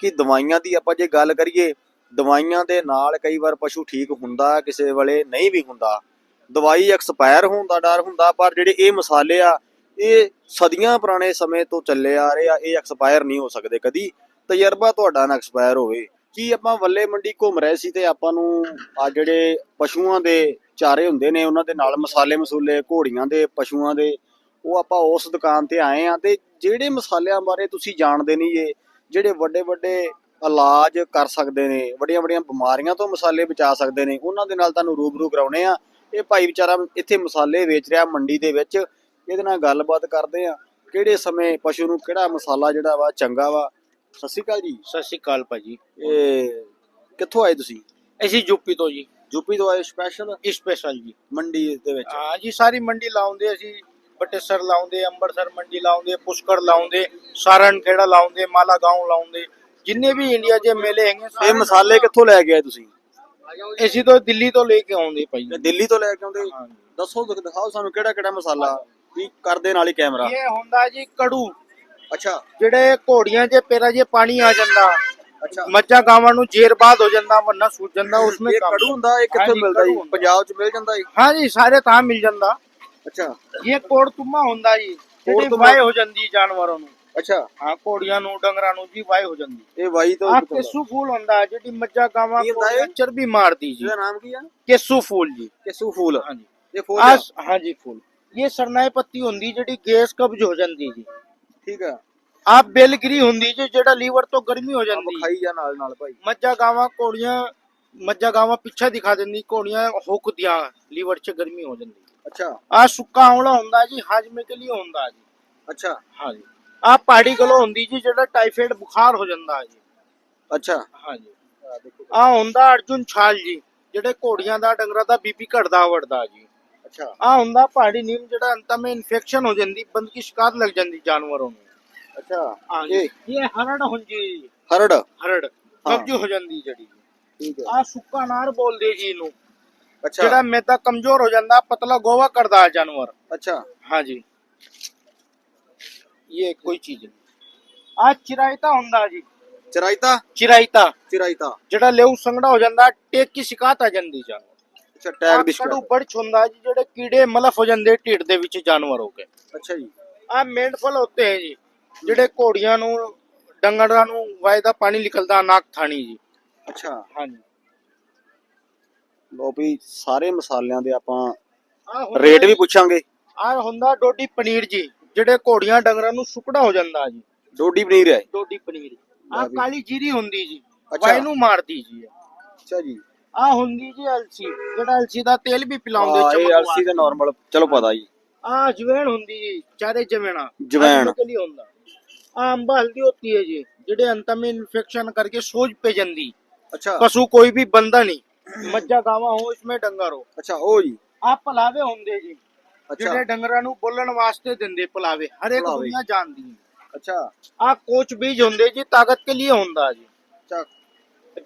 ਕਿ ਦਵਾਈਆਂ ਦੀ ਆਪਾਂ ਜੇ ਗੱਲ ਕਰੀਏ, ਦਵਾਈਆਂ ਦੇ ਨਾਲ ਕਈ ਵਾਰ ਪਸ਼ੂ ਠੀਕ ਹੁੰਦਾ, ਕਿਸੇ ਵੇਲੇ ਨਹੀਂ ਵੀ ਹੁੰਦਾ। ਦਵਾਈ ਐਕਸਪਾਇਰ ਹੋਣ ਦਾ ਡਰ ਹੁੰਦਾ, ਪਰ ਜਿਹੜੇ ਇਹ ਮਸਾਲੇ ਆ, ਇਹ ਸਦੀਆਂ ਪੁਰਾਣੇ ਸਮੇਂ ਤੋਂ ਚੱਲੇ ਆ ਰਹੇ ਆ, ਇਹ ਐਕਸਪਾਇਰ ਨਹੀਂ ਹੋ ਸਕਦੇ ਕਦੀ। ਤਜਰਬਾ ਤੁਹਾਡਾ ਨਾ ਐਕਸਪਾਇਰ ਹੋਵੇ। ਕੀ ਆਪਾਂ ਵੱਲੇ ਮੰਡੀ ਘੁੰਮ ਰਹੇ ਸੀ ਤੇ ਆਪਾਂ ਨੂੰ ਆ ਜਿਹੜੇ ਪਸ਼ੂਆਂ ਦੇ ਚਾਰੇ ਹੁੰਦੇ ਨੇ, ਉਹਨਾਂ ਦੇ ਨਾਲ ਮਸਾਲੇ ਮਸੂਲੇ, ਘੋੜੀਆਂ ਦੇ, ਪਸ਼ੂਆਂ ਦੇ, ਉਹ ਆਪਾਂ ਉਸ ਦੁਕਾਨ ਤੇ ਆਏ ਆ ਤੇ ਜਿਹੜੇ ਮਸਾਲਿਆਂ ਬਾਰੇ ਤੁਸੀਂ ਜਾਣਦੇ ਨਹੀਂ ਜੇ ਜਿਹੜੇ ਵੱਡੇ ਵੱਡੇ ਇਲਾਜ ਕਰ ਸਕਦੇ ਨੇ ਵੱਡੀਆਂ ਵੱਡੀਆਂ ਬਿਮਾਰੀਆਂ ਤੋਂ ਮਸਾਲੇ ਬਚਾ ਸਕਦੇ ਨੇ ਉਹਨਾਂ ਦੇ ਨਾਲ ਤੁਹਾਨੂੰ ਰੂਬਰੂ ਕਰਾਉਣੇ ਆ। ਇਹ ਭਾਈ ਵਿਚਾਰਾ ਇੱਥੇ ਮਸਾਲੇ ਵੇਚ ਰਿਹਾ ਮੰਡੀ ਦੇ ਵਿੱਚ। ਇਹਦੇ ਨਾਲ ਗੱਲਬਾਤ ਕਰਦੇ ਆ ਕਿਹੜੇ ਸਮੇਂ ਪਸ਼ੂ ਨੂੰ ਕਿਹੜਾ ਮਸਾਲਾ ਜਿਹੜਾ ਵਾ ਚੰਗਾ ਵਾ। ਸਤਿ ਸ਼੍ਰੀ ਅਕਾਲ ਜੀ। ਸਤਿ ਸ਼੍ਰੀ ਅਕਾਲ ਭਾਜੀ। ਇਹ ਕਿੱਥੋਂ ਆਏ ਤੁਸੀਂ? ਅਸੀਂ ਯੂਪੀ ਤੋਂ ਜੀ। ਯੂਪੀ ਤੋਂ ਆਏ ਸਪੈਸ਼ਲ? ਸਪੈਸ਼ਲ ਜੀ। ਮੰਡੀ ਦੇ ਵਿੱਚ। ਹਾਂ ਜੀ ਸਾਰੀ ਮੰਡੀ ਲਾਉਂਦੇ ਅਸੀਂ। ਬਟੇਸਰ ਲਾਉਂਦੇ ਅੰਮ੍ਰਿਤਸਰ ਮੰਡੀ ਲਾਉਂਦੇ ਪੁਸ਼ਕਰ ਲਾਉਂਦੇ ਸਾਰਨ ਖੇੜਾ ਲਾਉਂਦੇ ਮਾਲਾ ਗਾਉਂ ਲਾਉਂਦੇ ਜਿੰਨੇ ਵੀ ਇੰਡੀਆ 'ਚ ਮੇਲੇ ਹੈਗੇ ਇਹ ਸਾਰੇ ਮਸਾਲੇ ਕਿੱਥੋਂ ਲੈ ਕੇ ਆਏ ਤੁਸੀਂ? ਅਸੀਂ ਤੋਂ ਦਿੱਲੀ ਤੋਂ ਲੈ ਕੇ ਆਉਂਦੇ ਭਾਈ। ਇਹ ਦਿੱਲੀ ਤੋਂ ਲੈ ਕੇ ਆਉਂਦੇ। ਦੱਸੋ ਦਿਖ- ਦਿਖਾਓ ਸਾਨੂੰ ਕਿਹੜਾ ਕਿਹੜਾ ਮਸਾਲਾ ਵੀ ਕਰਦੇ ਨਾਲ ਹੀ ਕੈਮਰਾ ਇਹ ਹੁੰਦਾ ਜੀ ਕੜੂ। ਅੱਛਾ। ਜਿਹੜੇ ਘੋੜੀਆਂ 'ਚ ਪੈਰਾਂ 'ਚ ਪਾਣੀ ਆ ਜਾਂਦਾ ਅੱਛਾ। ਮੱਝਾਂ ਗਾਵਾਂ ਨੂੰ ਜੇਰ ਬਾਦ ਹੋ ਜਾਂਦਾ ਵਰਨਾ ਸੂਜ ਜਾਂਦਾ ਉਸਮੇ ਇਹ ਕੜੂ ਹੁੰਦਾ ਇਹ ਕਿੱਥੋਂ ਮਿਲਦਾ ਜੀ। ਪੰਜਾਬ 'ਚ ਮਿਲ ਜਾਂਦਾ ਜੀ ਹਾਂ ਜੀ ਸਾਰੇ ਤਾਂ ਮਿਲ ਜਾਂਦਾ। ਅੱਛਾ। ਇਹ ਕੋੜ ਤੁਮਾ ਹੁੰਦਾ ਜੀ ਜਿਹੜੀ ਤੁਮਾ। ਵਾਏ ਹੋ ਜਾਂਦੀ ਜਾਨਵਰਾਂ ਨੂੰ। ਅੱਛਾ। ਹਾਂ ਘੋੜੀਆਂ ਨੂੰ ਡੰਗਰਾਂ ਨੂੰ ਜੀ ਵਾਏ ਹੋ ਜਾਂਦੀ। ਇਹ ਵਾਈ ਤੋਂ ਆ? ਕੇਸੂ ਫੂਲ ਹੁੰਦਾ ਜਿਹੜੀ ਮੱਝਾਂ ਗਾਵਾਂ ਕੀ ਹੁੰਦਾ ਇਹ? ਕੋਲ ਚਰਬੀ ਮਾਰਦੀ ਜੀ। ਇਹਦਾ ਨਾਮ ਕੀ ਆ? ਕੇਸੂ ਫੂਲ ਜੀ। ਕਿਸੂ ਫੂਲ। ਹਾਂਜੀ। ਇਹ ਫੂਲ ਆ? ਆ। ਹਾਂਜੀ ਫੂਲ। ਇਹ ਸਰਨਾਏ ਪੱਤੀ ਹੁੰਦੀ ਜਿਹੜੀ ਗੈਸ ਕਬਜ਼ ਹੋ ਜਾਂਦੀ ਜੀ। ਠੀਕ ਆ। ਆ ਬੇਲਗਰੀ ਹੁੰਦੀ ਜੀ ਜਿਹੜਾ ਲੀਵਰ ਤੋਂ ਗਰਮੀ ਹੋ ਜਾਂਦੀ। ਖਾਈ ਜਾ ਨਾਲ ਨਾਲ ਭਾਈ। ਮੱਝਾਂ ਗਾਵਾਂ ਘੋੜੀਆਂ ਮੱਝਾਂ ਗਾਵਾਂ ਪਿੱਛੇ ਦਿਖਾ ਦਿੰਦੀ ਘੋੜੀਆਂ ਹੁਕਦੀਆਂ ਲੀਵਰ 'ਚ ਗਰਮੀ ਹੋ ਜਾਂਦੀ। ਅੱਛਾ। ਆ ਸੁੱਕਾ ਆਂਵਲਾ ਹੁੰਦਾ ਜੀ ਹਾਜਮੇ ਕੇ ਲਈ ਹੁੰਦਾ ਜੀ। ਅੱਛਾ। ਹਾਂਜੀ। ਆ ਪਹਾੜੀ ਗਲੋ ਹੁੰਦੀ ਜੀ ਜਿਹੜਾ ਟਾਈਫਾਇਡ ਬੁਖਾਰ ਹੋ ਜਾਂਦਾ ਜੀ। ਅੱਛਾ। ਹਾਂਜੀ। ਆ ਹੁੰਦਾ ਅਰਜੁਨ ਛਾਲ ਜੀ ਜਿਹੜੇ ਘੋੜੀਆਂ ਦਾ ਡੰਗਰਾਂ ਦਾ ਬੀਪੀ ਘਟਦਾ ਵੜਦਾ ਜੀ। ਅੱਛਾ। ਆ ਹੁੰਦਾ ਪਹਾੜੀ ਨੀਮ ਜਿਹੜਾ ਅੰਤਾਂ ਇਨਫੈਕਸ਼ਨ ਹੋ ਜਾਂਦੀ ਬੰਦ ਕੀ ਸ਼ਿਕਾਇਤ ਲੱਗ ਜਾਂਦੀ ਜਾਨਵਰਾਂ ਨੂੰ। ਅੱਛਾ। ਇਹ ਇਹ ਇਹ ਹਰੜ ਹੁੰਦੀ ਹਰੜ? ਹਰੜ। ਕਬਜ਼ ਹੋ ਜਾਂਦੀ ਹੈ। ਆ ਸੁੱਕਾ ਨਾਰ ਬੋਲਦੇ ਜੀ ਇਹਨੂੰ। ਅੱਛਾ ਜਿਹੜਾ ਮੈਦਾ ਕਮਜ਼ੋਰ ਹੋ ਜਾਂਦਾ ਪਤਲਾ ਗੋਵਾ ਕਰਦਾ ਹੈ ਜਾਨਵਰ ਅੱਛਾ हाँ जी ये कोई चीज नहीं ਆ ਚਿਰਾਇਤਾ ਹੁੰਦਾ ਜੀ ਚਰਾਈਤਾ ਚਿਰਾਇਤਾ ਚਰਾਈਤਾ ਜਿਹੜਾ ਲੇਉ ਸੰਗੜਾ ਹੋ ਜਾਂਦਾ ਟੇਕ ਕੀ ਸ਼ਿਕਾਇਤ ਆ ਜਾਂਦੀ ਜਾਨਵਰ ਅੱਛਾ ਟੈਗ ਦੀ ਕੜੂ ਸ਼ਿਕਾਇਤ ਬੜਚ ਹੁੰਦਾ ਜੀ ਜਿਹੜੇ ਕੀੜੇ ਮਲਫ ਹੋ ਜਾਂਦੇ ਢਿੱਡ ਦੇ ਵਿੱਚ ਜਾਨਵਰ ਹੋ ਕੇ ਅੱਛਾ ਜੀ ਆ ਮੇਂਢਫਲ ਹੁੰਦੇ ਹੈ ਜੀ ਜਿਹੜੇ ਘੋੜੀਆਂ ਨੂੰ ਡੰਗਰਾਂ ਨੂੰ ਵਾਇਦਾ ਪਾਣੀ ਨਿਕਲਦਾ ਨਾਕ ਥਾਣੀ ਜੀ ਅੱਛਾ ਹਾਂਜੀ ਲੋ ਵੀ ਸਾਰੇ ਮਸਾਲਿਆਂ ਦੇ ਆਪਾਂ ਆ ਹੁੰਦਾ ਰੇਟ ਵੀ ਜੀ- ਪੁੱਛਾਂਗੇ ਆ ਹੁੰਦਾ ਡੋਡੀ ਪਨੀਰ ਜੀ ਜਿਹੜੇ ਘੋੜੀਆਂ ਡੰਗਰਾਂ ਨੂੰ ਸੁਕੜਾ ਹੋ ਜਾਂਦਾ ਜੀ ਡੋਡੀ ਪਨੀਰ ਹੈ ਡੋਡੀ ਪਨੀਰ ਲੈ ਆ ਵੀ। ਕਾਲੀ ਜੀਰੀ ਹੁੰਦੀ ਜੀ ਅੱਛਾ। ਵਾਈ ਨੂੰ ਮਾਰਦੀ ਜੀ ਅੱਛਾ ਜੀ ਆ ਹੁੰਦੀ ਜੀ ਅਲਸੀ ਜਿਹੜਾ ਅਲਸੀ ਦਾ ਤੇਲ ਵੀ ਪਿਲਾਉਂਦੇ ਹਾਂ, ਇਹ ਚਮਕ ਅਲਸੀ ਦਾ ਨਾਰਮਲ ਚਲੋ ਪਤਾ ਜੀ ਆ ਜਵੈਣ ਹੁੰਦੀ ਜੀ ਚਾਰੇ ਜਵੈਣਾ ਜਵੈਣ। के लिए ਹੁੰਦਾ ਆ ਅੰਬਾ ਹਲਦੀ ਹੁੰਦੀ ਹੈ ਜੀ ਜਿਹੜੇ ਅੰਤ में ਇਨਫੈਕਸ਼ਨ ਕਰਕੇ ਸੋਜ ਪੈ ਜਾਂਦੀ ਅੱਛਾ ਪਸ਼ੂ ਕੋਈ ਵੀ ਬੰਦਾ ਨਹੀਂ ਮੱਝਾਂ ਗਾਵਾਂ ਹੋ ਇਸਮੇ ਡੰਗਰ ਹੋ। ਅੱਛਾ ਉਹ ਜੀ। ਆ ਪਲਾਵੇ ਹੁੰਦੇ ਜੀ। ਜਿਹੜੇ ਡੰਗਰਾਂ ਨੂੰ ਬੋਲਣ ਵਾਸਤੇ ਦਿੰਦੇ ਪਲਾਵੇ ਹਰ ਇੱਕ ਪਲਾਵੇ। ਦੁਨੀਆ ਜਾਣਦੀ ਹੈ। ਅੱਛਾ। ਆ ਕੋਚ ਬੀਜ ਹੁੰਦੇ ਜੀ ਤਾਕਤ ਕੇ ਲਈ ਹੁੰਦਾ ਜੀ। ਅੱਛਾ।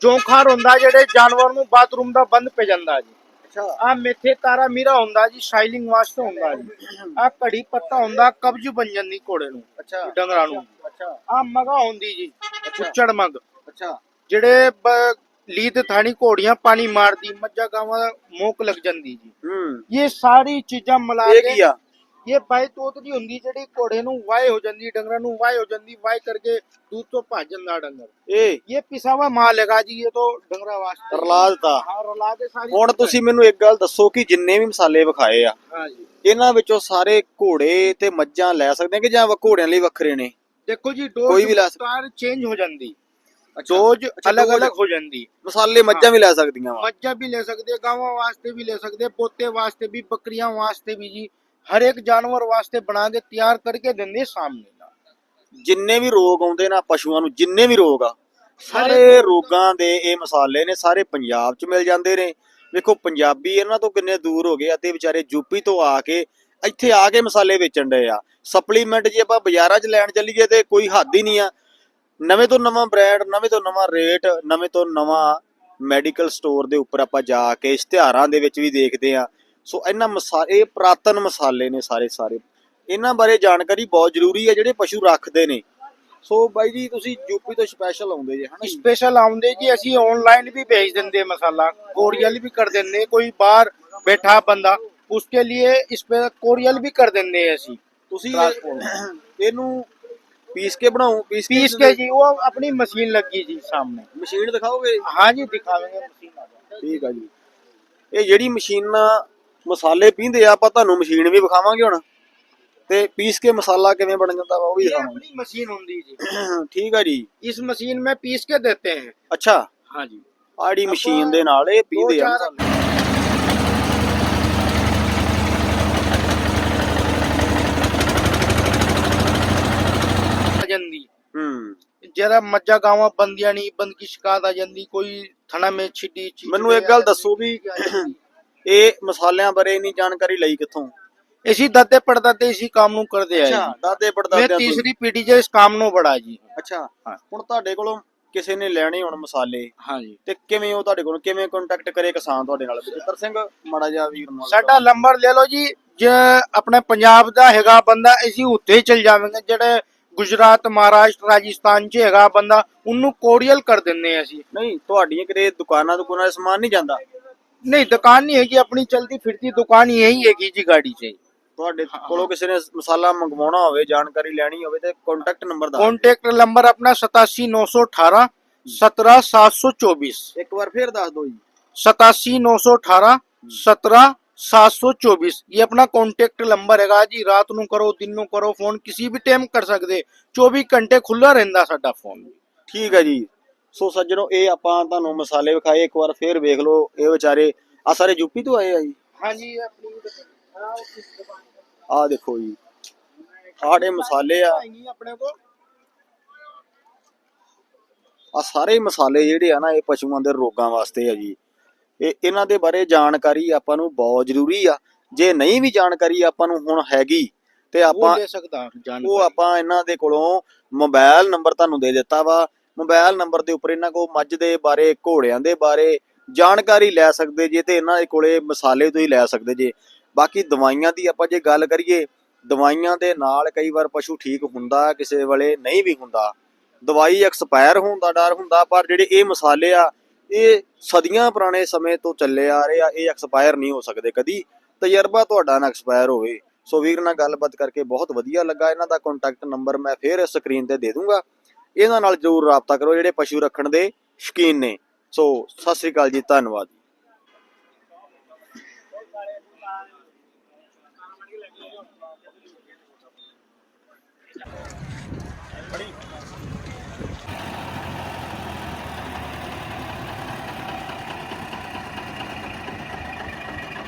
ਜੋਂਖਾਰ ਹੁੰਦਾ ਜਿਹੜੇ ਜਾਨਵਰ ਨੂੰ ਬਾਥਰੂਮ ਦਾ ਬੰਦ ਪੈ ਜਾਂਦਾ ਜੀ। ਅੱਛਾ। ਆ ਮੇਥੇ ਤਾਰਾ ਮੀਰਾ ਹੁੰਦਾ ਜੀ ਸ਼ਾਈਲਿੰਗ ਵਾਸਤੇ ਹੁੰਦਾ ਜੀ। ਆ ਕੜੀ ਪੱਤਾ ਹੁੰਦਾ ਕਬਜ਼ ਬਣ ਜਾਂਦੀ ਘੋੜੇ ਨੂੰ ਅੱਛਾ। ਡੰਗਰਾਂ ਨੂੰ। ਅੱਛਾ। ਆ ਮਗਾ ਹੁੰਦੀ ਜੀ ਉੱਚੜ ਮਗ। ਅੱਛਾ। ਜਿਹੜੇ ਬ- ਲੀਦ ਥਾਣੀ ਘੋੜੀਆਂ ਪਾਣੀ ਮਾਰਦੀ ਮੱਝਾਂ ਗਾਵਾਂ ਦਾ ਮੋਕ ਲੱਗ ਜਾਂਦੀ ਜੀ। ਹੂੰ। ਇਹ ਸਾਰੀ ਚੀਜ਼ਾਂ ਮਿਲਾ ਇਹ ਕੇ ਇਹ ਬਾਈ ਤੋਤਲੀ ਹੁੰਦੀ ਜਿਹੜੀ ਘੋੜੇ ਨੂੰ ਵਾਏ ਹੋ ਜਾਂਦੀ ਡੰਗਰਾਂ ਨੂੰ ਵਾਏ ਹੋ ਜਾਂਦੀ ਵਾਏ ਕਰਕੇ ਦੂਧ ਤੋਂ ਭੱਜ ਜਾਂਦਾ ਡੰਗਰ। ਇਹ? ਇਹ ਪਿਸਾਵਾ ਮਾਲ ਹੈਗਾ ਜੀ ਇਹ ਤੋਂ ਡੰਗਰਾ ਵਾਸਤੇ। ਰਲਾ ਦਿੱਤਾ। ਹਾਂ ਰਲਾ ਦੇ ਸਾਰੀ ਹੁਣ ਤੁਸੀਂ ਮੈਨੂੰ ਇੱਕ ਗੱਲ ਦੱਸੋ ਕਿ ਜਿੰਨੇ ਵੀ ਮਸਾਲੇ ਵਿਖਾਏ ਆ ਹਾਂ ਜੀ। ਇਹਨਾਂ ਵਿੱਚੋਂ ਸਾਰੇ ਘੋੜੇ ਤੇ ਮੱਝਾਂ ਲੈ ਸਕਦੇ ਆ ਕਿ ਜਾਂ ਘੋੜਿਆਂ ਲਈ ਵੱਖਰੇ ਨੇ? ਦੇਖੋ ਜੀ ਡੋਜ਼ ਕੋਈ ਵੀ ਲੈ ਚੇਂਜ ਹੋ ਜਾਂਦੀ। ਅੱਛਾ, ਅਲੱਗ। ਅਲੱਗ ਹੋ ਜਾਂਦੀ। ਮਸਾਲੇ ਮੱਝਾਂ ਵੀ ਲੈ ਸਕਦੀਆਂ ਵਾ। ਮੱਝਾਂ ਵੀ ਲੈ ਸਕਦੇ ਗਾਵਾਂ ਵਾਸਤੇ ਵੀ ਲੈ ਸਕਦੇ ਪੋਤੇ ਵਾਸਤੇ ਵੀ ਬੱਕਰੀਆਂ ਵਾਸਤੇ ਵੀ ਜੀ। ਹਰ ਇੱਕ ਜਾਨਵਰ ਵਾਸਤੇ ਬਣਾ ਕੇ ਤਿਆਰ ਕਰਕੇ ਦਿੰਦੇ ਸਾਹਮਣੇ ਨਾਲ। ਜਿੰਨੇ ਵੀ ਰੋਗ ਆਉਂਦੇ ਨਾ ਪਸ਼ੂਆਂ ਨੂੰ ਜਿੰਨੇ ਵੀ ਰੋਗ ਆ ਸਾਰੇ ਰੋਗਾਂ ਦੇ ਇਹ ਮਸਾਲੇ ਨੇ ਸਾਰੇ ਪੰਜਾਬ 'ਚ ਮਿਲ ਜਾਂਦੇ ਨੇ। ਵੇਖੋ ਪੰਜਾਬੀ ਇਹਨਾਂ ਤੋਂ ਕਿੰਨੇ ਦੂਰ ਹੋ ਗਏ ਅਤੇ ਵਿਚਾਰੇ ਯੂਪੀ ਤੋਂ ਆ ਕੇ ਇੱਥੇ ਆ ਕੇ ਮਸਾਲੇ ਵੇਚਣ ਡਏ ਆ। ਸਪਲੀਮੈਂਟ ਜੇ ਆਪਾਂ ਬਾਜ਼ਾਰਾਂ 'ਚ ਲੈਣ ਚੱਲੀਏ ਤੇ ਕੋਈ ਹੱਦ ਹੀ ਨਹੀਂ ਆ। ਨਵੇਂ ਤੋਂ ਨਵਾਂ ਬ੍ਰਾਂਡ ਨਵੇਂ ਤੋਂ ਨਵਾਂ ਰੇਟ ਨਵੇਂ ਤੋਂ ਨਵਾਂ ਮੈਡੀਕਲ ਸਟੋਰ ਦੇ ਉੱਪਰ ਆਪਾਂ ਜਾ ਕੇ ਇਸ਼ਤਿਹਾਰਾਂ ਦੇ ਵਿੱਚ ਵੀ ਦੇਖਦੇ ਆ ਸੋ ਇਹਨਾਂ ਮਸਾਲੇ ਪ੍ਰਾਤਨ ਮਸਾਲੇ ਨੇ ਸਾਰੇ ਸਾਰੇ। ਇਹਨਾਂ ਬਾਰੇ ਜਾਣਕਾਰੀ ਬਹੁਤ ਜ਼ਰੂਰੀ ਹੈ ਜਿਹੜੇ ਪਸ਼ੂ ਰੱਖਦੇ ਨੇ। ਸੋ ਬਾਈ ਜੀ ਤੁਸੀਂ ਯੂਪੀ ਤੋਂ ਸਪੈਸ਼ਲ ਆਉਂਦੇ ਜੀ ਹਨਾ ਸਪੈਸ਼ਲ ਆਉਂਦੇ ਜੀ ਅਸੀਂ ਆਨਲਾਈਨ ਵੀ ਭੇਜ ਦਿੰਦੇ ਮਸਾਲਾ। ਕੋਰੀਅਲ ਵੀ ਕਰ ਦਿੰਦੇ ਕੋਈ ਬਾਹਰ ਬੈਠਾ ਬੰਦਾ ਉਸਕੇ ਲਈ ਇਸ ਪੇ ਕੋਰੀਅਲ ਵੀ ਕਰ ਦਿੰਦੇ ਅਸੀਂ। ਤੁਸੀਂ ਇਹਨੂੰ ਪੀਸ ਕੇ ਬਣਾਓ ਪੀਸ पीस के जी वो अपनी मशीन लगी जी सामने ਮਸ਼ੀਨ ਦਿਖਾਓਗੇ हाँ जी दिखावेंगे मशीन आ जाए। ਠੀਕ ਆ ਜੀ ਇਹ ਜਿਹੜੀ ਮਸ਼ੀਨ ਨਾਲ ਮਸਾਲੇ ਪੀਂਦੇ ਆ ਆਪਾਂ ਤੁਹਾਨੂੰ ਮਸ਼ੀਨ ਵੀ ਵਿਖਾਵਾਂਗੇ ਹੁਣ ਤੇ ਪੀਸ ਕੇ ਮਸਾਲਾ ਕਿਵੇਂ ਬਣ ਜਾਂਦਾ ਵਾ ਉਹ ਵੀ ये ਦਿਖਾਵਾਂਗੇ अपनी मशीन होती जी ਠੀਕ ਆ ਜੀ इस मशीन में पीस के देते हैं ਅੱਛਾ हाँ जी ਆ ਜਿਹੜੀ ਮਸ਼ੀਨ ਦੇ ਨਾਲ ਇਹ ਪੀਂਦੇ ਆ ਚਾਰ- ਮਸਾਲੇ। ਜਰਾ ਮੱਝਾਂ ਗਾਵਾਂ ਬੰਦੀਆਂ ਨਹੀਂ ਬੰਦ ਕੀ ਸ਼ਿਕਾਇਤ ਆ ਜਾਂਦੀ ਕੋਈ ਥਣਾ ਮੇ ਛਿੱਡੀ ਚੀਜ਼ ਮੈਨੂੰ ਇੱਕ ਗੱਲ ਦੱਸੋ ਵੀ ਇਹ ਮਸਾਲਿਆਂ ਬਾਰੇ ਇੰਨੀ ਜਾਣਕਾਰੀ ਲਈ ਕਿੱਥੋਂ? ਇਸੀ ਦਾਦੇ ਪੜਦਾਦੇ ਇਸੀ ਕੰਮ ਨੂੰ ਕਰਦੇ ਆ ਜੀ। ਦਾਦੇ ਮੈਂ ਪੜਦਾਦਿਆਂ ਤੋਂ। ਤੀਸਰੀ ਪੀढ़ी ਜੇ ਇਸ ਕੰਮ ਨੂੰ ਬੜਾ ਜੀ। ਅੱਛਾ। ਹੁਣ ਤੁਹਾਡੇ ਕੋਲੋਂ ਕਿਸੇ ਨੇ ਲੈਣੇ ਹੁਣ ਮਸਾਲੇ ਹਾਂ ਜੀ ਤੇ ਕਿਵੇਂ ਉਹ ਤੁਹਾਡੇ ਕੋਲ ਕਿਵੇਂ ਕੰਟੈਕਟ ਕਰੇ ਕਿਸਾਨ ਤੁਹਾਡੇ ਨਾਲ? ਬਚਿੱਤਰ ਸਿੰਘ ਮਾੜਾ ਜਿਹਾ ਵੀਰ ਨੂੰ ਸਾਡਾ ਨੰਬਰ ਲੈ ਲਓ ਜੀ ਜੇ ਆਪਣੇ ਪੰਜਾਬ ਦਾ ਹੈਗਾ ਬੰਦਾ ਅਸੀਂ ਉੱਥੇ ਹੀ ਚਲ ਜਾਵਾਂਗੇ ਜਿਹੜੇ ਗੁਜਰਾਤ ਮਹਾਰਾਸ਼ਟਰ ਰਾਜਸਥਾਨ 'ਚ ਹੈਗਾ ਬੰਦਾ ਉਹਨੂੰ ਕੋਰੀਅਲ ਕਰ ਦਿੰਨੇ ਆ ਅਸੀਂ। ਨਹੀਂ ਤੁਹਾਡੀਆਂ ਕਿਤੇ ਦੁਕਾਨਾਂ ਤੋਂ ਕੋਈ ਸਮਾਨ ਨਹੀਂ ਜਾਂਦਾ? ਨਹੀਂ ਦੁਕਾਨ ਨਹੀਂ ਹੈਗੀ ਆਪਣੀ ਚਲਦੀ ਫਿਰਦੀ ਦੁਕਾਨ ਹੀ ਇਹੀ ਹੈਗੀ ਜੀ ਗਾੜੀ 'ਚ। ਤੁਹਾਡੇ ਕੋਲੋਂ ਕਿਸੇ ਨੇ ਮਸਾਲਾ ਮੰਗਵਾਉਣਾ ਹੋਵੇ ਜਾਣਕਾਰੀ ਲੈਣੀ ਹੋਵੇ ਤੇ ਕੰਟੈਕਟ ਨੰਬਰ ਦਾ ਕੰਟੈਕਟ ਨੰਬਰ ਆਪਣਾ 87918 17724 ਇੱਕ ਵਾਰ ਫੇਰ ਦੱਸ ਦਿਓ ਜੀ। 87918 17724 724 ਇਹ ਆਪਣਾ ਕੰਟੈਕਟ ਨੰਬਰ ਹੈਗਾ ਜੀ ਰਾਤ ਨੂੰ ਕਰੋ ਦਿਨ ਨੂੰ ਕਰੋ ਫੋਨ ਕਿਸੇ ਵੀ ਟਾਈਮ ਕਰ ਸਕਦੇ। 24 ਘੰਟੇ ਖੁੱਲਾ ਰਹਿੰਦਾ ਸਾਡਾ ਫੋਨ ਠੀਕ ਹੈ ਜੀ। ਸੋ ਸੱਜਣੋ ਇਹ ਆਪਾਂ ਤੁਹਾਨੂੰ ਮਸਾਲੇ ਵਿਖਾਏ ਇੱਕ ਵਾਰ ਫੇਰ ਵੇਖ ਲਓ ਇਹ ਵਿਚਾਰੇ ਆ ਸਾਰੇ ਯੂਪੀ ਤੋਂ ਆਏ ਆ ਜੀ? ਹਾਂਜੀ ਆਪਣੀ ਆ ਦੇਖੋ ਜੀ ਸਾਡੇ ਮਸਾਲੇ ਆ ਆ ਸਾਰੇ ਮਸਾਲੇ ਜਿਹੜੇ ਆ ਨਾ ਇਹ ਪਸ਼ੂਆਂ ਦੇ ਰੋਗਾਂ ਵਾਸਤੇ ਆ ਜੀ। ਇਹ ਇਹਨਾਂ ਦੇ ਬਾਰੇ ਜਾਣਕਾਰੀ ਆਪਾਂ ਨੂੰ ਬਹੁਤ ਜ਼ਰੂਰੀ ਆ। ਜੇ ਨਹੀਂ ਵੀ ਜਾਣਕਾਰੀ ਆਪਾਂ ਨੂੰ ਹੁਣ ਹੈਗੀ ਤੇ ਆਪਾਂ ਲੈ ਸਕਦਾ ਉਹ ਆਪਾਂ ਇਹਨਾਂ ਦੇ ਕੋਲੋਂ ਮੋਬਾਈਲ ਨੰਬਰ ਤੁਹਾਨੂੰ ਦੇ ਦਿੱਤਾ ਵਾ। ਮੋਬਾਈਲ ਨੰਬਰ ਦੇ ਉੱਪਰ ਇਹਨਾਂ ਕੋਲ ਮੱਝ ਦੇ ਬਾਰੇ ਘੋੜਿਆਂ ਦੇ ਬਾਰੇ ਜਾਣਕਾਰੀ ਲੈ ਸਕਦੇ ਜੇ ਤੇ ਇਹਨਾਂ ਦੇ ਕੋਲੇ ਮਸਾਲੇ ਤੁਸੀਂ ਲੈ ਸਕਦੇ ਜੇ। ਬਾਕੀ ਦਵਾਈਆਂ ਦੀ ਆਪਾਂ ਜੇ ਗੱਲ ਕਰੀਏ ਦਵਾਈਆਂ ਦੇ ਨਾਲ ਕਈ ਵਾਰ ਪਸ਼ੂ ਠੀਕ ਹੁੰਦਾ ਕਿਸੇ ਵੇਲੇ ਨਹੀਂ ਵੀ ਹੁੰਦਾ। ਦਵਾਈ ਐਕਸਪਾਇਰ ਹੋਣ ਦਾ ਡਰ ਹੁੰਦਾ ਪਰ ਜਿਹੜੇ ਇਹ ਮਸਾਲੇ ਆ ਇਹ ਸਦੀਆਂ ਪੁਰਾਣੇ ਸਮੇਂ ਤੋਂ ਚੱਲੇ ਆ ਰਹੇ ਆ, ਇਹ ਐਕਸਪਾਇਰ ਨਹੀਂ ਹੋ ਸਕਦੇ ਕਦੀ। ਤਜਰਬਾ ਤੁਹਾਡਾ ਨਾ ਐਕਸਪਾਇਰ ਹੋਵੇ। ਸੋ ਵੀਰ ਨਾਲ ਗੱਲਬਾਤ ਕਰਕੇ ਬਹੁਤ ਵਧੀਆ ਲੱਗਾ। ਇਹਨਾਂ ਦਾ ਕੰਟੈਕਟ ਨੰਬਰ ਮੈਂ ਫੇਰ ਸਕਰੀਨ ਤੇ ਦੇ ਦੂੰਗਾ। ਇਹਨਾਂ ਨਾਲ ਜਰੂਰ ਰਾਬਤਾ ਕਰੋ, ਜਿਹੜੇ ਪਸ਼ੂ ਰੱਖਣ ਦੇ ਸ਼ੌਕੀਨ ਨੇ। ਸੋ, ਸਤਿ ਸ੍ਰੀ ਅਕਾਲ ਜੀ, ਧੰਨਵਾਦ